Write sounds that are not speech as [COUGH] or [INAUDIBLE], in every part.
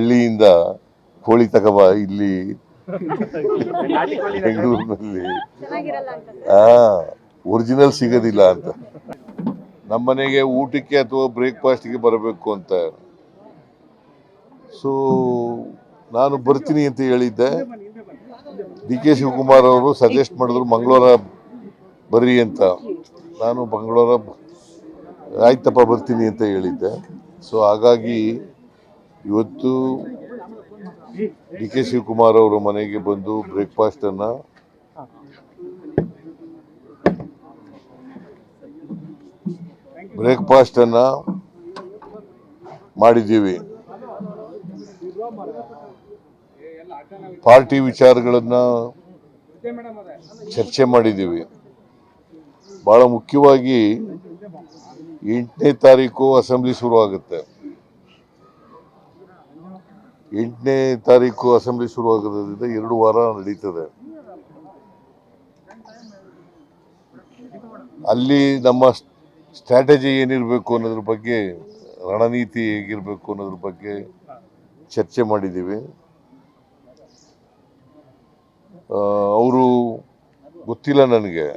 ಹಳ್ಳಿಯಿಂದ ಕೋಳಿ ತಗಬ ಇಲ್ಲಿ ಬೆಂಗಳೂರಿನಲ್ಲಿ. ಚೆನ್ನಾಗಿರಲ್ಲ ಅಂತ. ಆ ಒರಿಜಿನಲ್ ಸಿಗೋದಿಲ್ಲ ಅಂತ. ನಮ್ಮನೆಗೆ ಊಟಕ್ಕೆ ಅಥವಾ ಬ್ರೇಕ್ಫಾಸ್ಟ್ಗೆ ಬರಬೇಕು ಅಂತ. ಸೊ ನಾನು ಬರ್ತೀನಿ ಅಂತ ಹೇಳಿದ್ದೆ. ಡಿ ಕೆ ಶಿವಕುಮಾರ್ ಅವರು ಸಜೆಸ್ಟ್ ಮಾಡಿದ್ರು ಮಂಗಳವಾರ ಬರ್ರಿ ಅಂತ. ನಾನು ಮಂಗಳವಾರ ಆಯ್ತಪ್ಪ ಬರ್ತೀನಿ ಅಂತ ಹೇಳಿದ್ದೆ. ಸೊ ಹಾಗಾಗಿ ಇವತ್ತು ಡಿ ಕೆ ಶಿವಕುಮಾರ್ ಅವರ ಮನೆಗೆ ಬಂದು ಬ್ರೇಕ್ಫಾಸ್ಟ್ ಅನ್ನ ಬ್ರೇಕ್ಫಾಸ್ಟ್ ಅನ್ನ ಮಾಡಿದ್ದೀವಿ. ಪಾರ್ಟಿ ವಿಚಾರಗಳನ್ನ ಚರ್ಚೆ ಮಾಡಿದ್ದೀವಿ. ಬಹಳ ಮುಖ್ಯವಾಗಿ ಎಂಟನೇ ತಾರೀಕು ಅಸೆಂಬ್ಲಿ ಶುರುವಾಗುತ್ತೆ. ಎಂಟನೇ ತಾರೀಕು ಅಸೆಂಬ್ಲಿ ಶುರುವಾಗೋದ್ರಿಂದ ಎರಡು ವಾರ ನಡೀತದೆ. ಅಲ್ಲಿ ನಮ್ಮ ಸ್ಟ್ರಾಟಜಿ ಏನಿರಬೇಕು ಅನ್ನೋದ್ರ ಬಗ್ಗೆ, ರಣನೀತಿ ಹೇಗಿರಬೇಕು ಅನ್ನೋದ್ರ ಬಗ್ಗೆ ಚರ್ಚೆ ಮಾಡಿದ್ದೀವಿ. ಅವರು ಗೊತ್ತಿಲ್ಲ ನನಗೆ.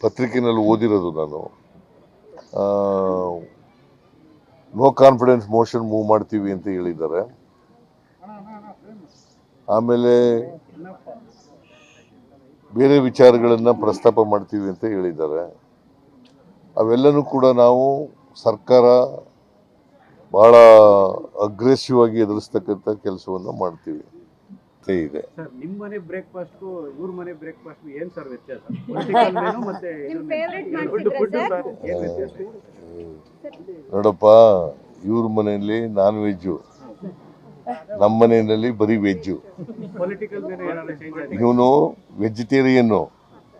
ಪತ್ರಿಕೆನಲ್ಲಿ ಓದಿರೋದು ನಾನು. ನೋ ಕಾನ್ಫಿಡೆನ್ಸ್ ಮೋಷನ್ ಮೂವ್ ಮಾಡ್ತೀವಿ ಅಂತ ಹೇಳಿದ್ದಾರೆ. ಆಮೇಲೆ ಬೇರೆ ವಿಚಾರಗಳನ್ನು ಪ್ರಸ್ತಾಪ ಮಾಡ್ತೀವಿ ಅಂತ ಹೇಳಿದ್ದಾರೆ. ಅವೆಲ್ಲನೂ ಕೂಡ ನಾವು ಸರ್ಕಾರ ಬಹಳ ಅಗ್ರೆಸಿವ್ ಆಗಿ ಎದುರಿಸ್ತಕ್ಕಂಥ ಕೆಲಸವನ್ನು ಮಾಡ್ತೀವಿ. ಇದೆ. [LAUGHS] ನೋಡಪ್ಪ ಇವ್ರ ಮನೆಯಲ್ಲಿ ನಾನ್ ವೆಜ್ಜು ನಮ್ಮ ಮನೆಯಲ್ಲಿ ಬರೀ ವೆಜ್ಜು. ಇವನು ವೆಜಿಟೇರಿಯನ್ನು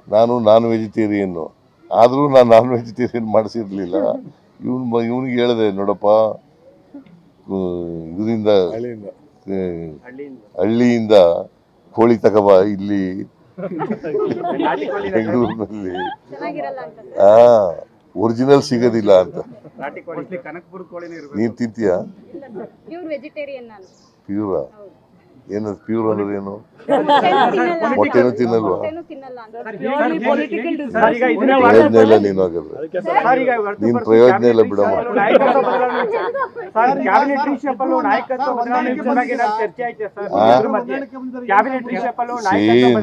ನಾನು ನಾನ್ ವೆಜಿಟೇರಿಯನ್ನು ಆದರೂ ನಾನು ನಾನ್ ವೆಜಿಟೇರಿಯನ್ ಮಾಡಿಸಿರ್ಲಿಲ್ಲ. ಇವನ್ ಇವನಿಗೆ ಹೇಳಿದೆ ನೋಡಪ್ಪ ಇದರಿಂದ ಹಳ್ಳಿಯಿಂದ. ಕೋಳಿ ತಗೋಬ ಇಲ್ಲಿ [LAUGHS] ಬೆಂಗಳೂರಿನಲ್ಲಿ. ಹಾ ಅಂತ. ಆ ಒರಿಜಿನಲ್ ಸಿಗೋದಿಲ್ಲ ಅಂತ. ನೀನು ತಿಂತೀಯ? ಇಲ್ಲ ಸರ್ ಪ್ಯೂರ್ ವೆಜಿಟೇರಿಯನ್ ನಾನು ಪ್ಯೂರ ಹೌದು. ಏನದು ಪ್ಯೂರ್ ಅಂದ್ರೆ ಏನು? ಮೊಟ್ಟೆನೂ ತಿನ್ನಲ್ವಾ? ಪ್ರಯೋಜನ ಇಲ್ಲ ನೀನು ಹಾಗಾದ್ರೆ. ಸರ್, ಈಗ ಹೊರತು ನೀನ್ ಪ್ರಯೋಜನ ಇಲ್ಲ ಬಿಡಮ್ಮ.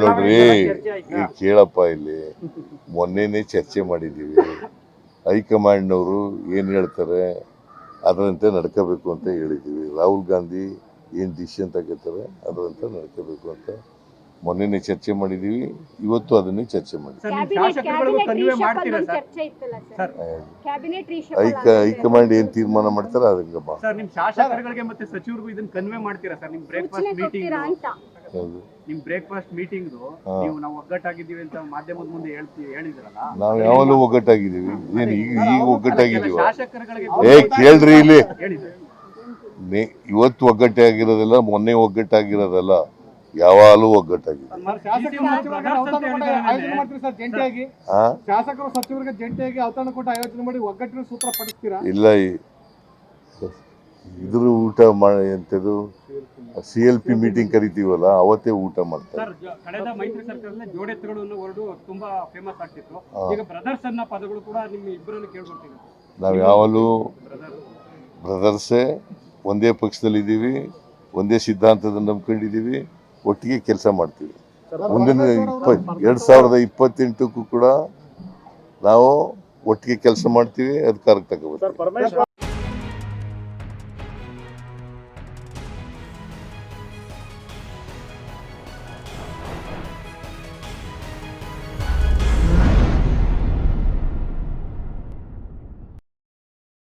ನೋಡ್ರಿ. ಕೇಳಪ್ಪ ಇಲ್ಲಿ. ಮೊನ್ನೆನೆ ಚರ್ಚೆ ಮಾಡಿದ್ದೀವಿ. ಹೈಕಮಾಂಡ್ನವರು ಏನು ಹೇಳ್ತಾರೆ? ಅದರಂತೆ ನಡ್ಕೋಬೇಕು ಅಂತ ಹೇಳಿದ್ದೀವಿ. ರಾಹುಲ್ ಗಾಂಧಿ ಏನು ಡಿಸಿಷನ್ ತಗೋತಾರೆ? ಅದರಂತೆ ನಡ್ಕೋಬೇಕು ಅಂತ ಮೊನ್ನೆನೇ ಚರ್ಚೆ ಮಾಡಿದ್ದೀವಿ. ಇವತ್ತು ಅದನ್ನೇ ಚರ್ಚೆ ಮಾಡಿದ್ದೀವಿ. ಹೈಕ ಹೈಕಮಾಂಡ್ ಏನು ತೀರ್ಮಾನ ಮಾಡ್ತಾರೆ ಅದಕ್ಕಮ್ಮ ಹೌದು. ನಿಮ್ ಬ್ರೇಕ್ಫಾಸ್ಟ್ ಮೀಟಿಂಗ್ ನೀವು ನಾವು ಒಗ್ಗಟ್ಟಾಗಿದ್ದೀವಿ ಅಂತ ಮಾಧ್ಯಮದ ಮುಂದೆ ಹೇಳ್ತೀವಿ ಹೇಳಿದ್ರಲ್ಲ? ನಾವು ಯಾವಾಗಲೂ ಒಗ್ಗಟ್ಟಾಗಿದ್ದೀವಿ. ಏನು ಈಗ ಈಗ ಒಗ್ಗಟ್ಟಾಗಿದ್ದೀವಿ? ಏ ಕೇಳ್ರಿ ಇಲ್ಲಿ. ಇವತ್ತು ಒಗ್ಗಟ್ಟೆ ಇವತ್ತು ಒಗ್ಗಟ್ಟಾಗಿರೋದಿಲ್ಲ ಮೊನ್ನೆ ಒಗ್ಗಟ್ಟಾಗಿರೋದಲ್ಲ. ಯಾವಾಗಲೂ ಒಗ್ಗಟ್ಟಾಗಿದೆ ಶಾಸಕರು ಸಚಿವರಿಗೆ ಜಂಟಿಯಾಗಿ? ಆ? ಶಾಸಕರು ಸಚಿವರಿಗೆ ಜಂಟಿಯಾಗಿ ಔತಣ ಕೊಟ್ಟು ಆಯೋಜನೆ ಮಾಡಿ ಒಗ್ಗಟ್ಟಿನ ಸೂತ್ರ ಪಡಿಸ್ತೀರಾ? ಇಲ್ಲ ಈ- ಇದ್ರ ಊಟ ಮಾಡಿ ಎಂಥದ್ದು ಸಿ ಎಲ್ ಪಿ ಮೀಟಿಂಗ್ ಕರಿತೀವಲ್ಲ ಅವತ್ತೇ ಊಟ ಮಾಡ್ತಾರೆ. ಕಳೆದ ಮೈತ್ರಿ ಸರ್ಕಾರದಲ್ಲಿ ಜೋಡೆತ್ತುಗಳು ಅನ್ನೋ ತುಂಬಾ ಫೇಮಸ್ ಆಗ್ತಿತ್ತು. ಈಗ ಬ್ರದರ್ಸ್ ಅನ್ನ ಪದಗಳು ಕೂಡ ನಿಮ್ಮ ಇಬ್ಬರನ್ನು ಕೇಳ್ಕೊಳ್ತೀವಿ ನಾವು ಯಾವಾಗಲೂ ಬ್ರದರ್ ಬ್ರದರ್ಸೇ ಒಂದೇ ಪಕ್ಷದಲ್ಲಿದ್ದೀವಿ ಒಂದೇ ಸಿದ್ಧಾಂತದ ನಂಬ್ಕೊಂಡಿದ್ದೀವಿ ಒಟ್ಟಿಗೆ ಕೆಲಸ ಮಾಡ್ತೀವಿ. ಮುಂದಿನ ಇಪ್ಪ ಎರಡು ಸಾವಿರದ ಇಪ್ಪತ್ತೆಂಟಕ್ಕೂ ಕೂಡ ನಾವು ಒಟ್ಟಿಗೆ ಕೆಲಸ ಮಾಡ್ತೀವಿ ಅಧಿಕಾರಕ್ಕೆ ತಗೋಬೇಕು